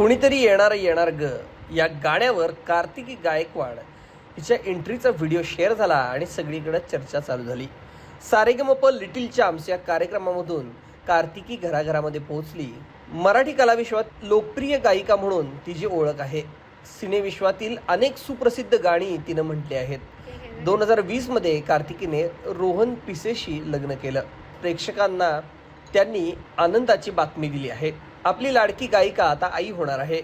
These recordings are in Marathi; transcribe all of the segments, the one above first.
कुणीतरी येणार येणार ग. या गाण्यावर कार्तिकी गायकवाड हिच्या एंट्रीचा व्हिडिओ शेअर झाला आणि सगळीकडे चर्चा चालू झाली. सारेगमप लिटिल चाम्स या कार्यक्रमामधून कार्तिकी घराघरामध्ये पोहोचली. मराठी कलाविश्वात लोकप्रिय गायिका म्हणून तिची ओळख आहे सिनेविश्वातील अनेक सुप्रसिद्ध गाणी तिनं म्हटली आहेत. दोन हजार वीसमध्ये कार्तिकीने रोहन पिसेशी लग्न केलं. प्रेक्षकांना त्यांनी आनंदाची बातमी दिली आहे. आपली लाडकी गायिका आता आई होणार आहे.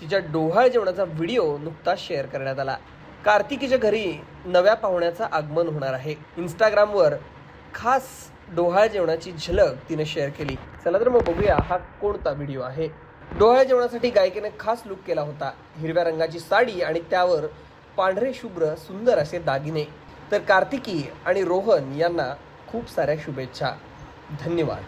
तिच्या डोहाळ जेवणाचा व्हिडिओ नुकताच शेअर करण्यात आला. कार्तिकीच्या घरी नव्या पाहुण्याचं आगमन होणार आहे. इंस्टाग्रामवर खास डोहाळ जेवणाची झलक तिने शेअर केली. चला तर मग बघूया हा कोणता व्हिडिओ आहे. डोहाळ जेवणासाठी गायिकेने खास लुक केला होता. हिरव्या रंगाची साडी आणि त्यावर पांढरे शुभ्र सुंदर असे दागिने. तर कार्तिकी आणि रोहन यांना खूप साऱ्या शुभेच्छा. धन्यवाद.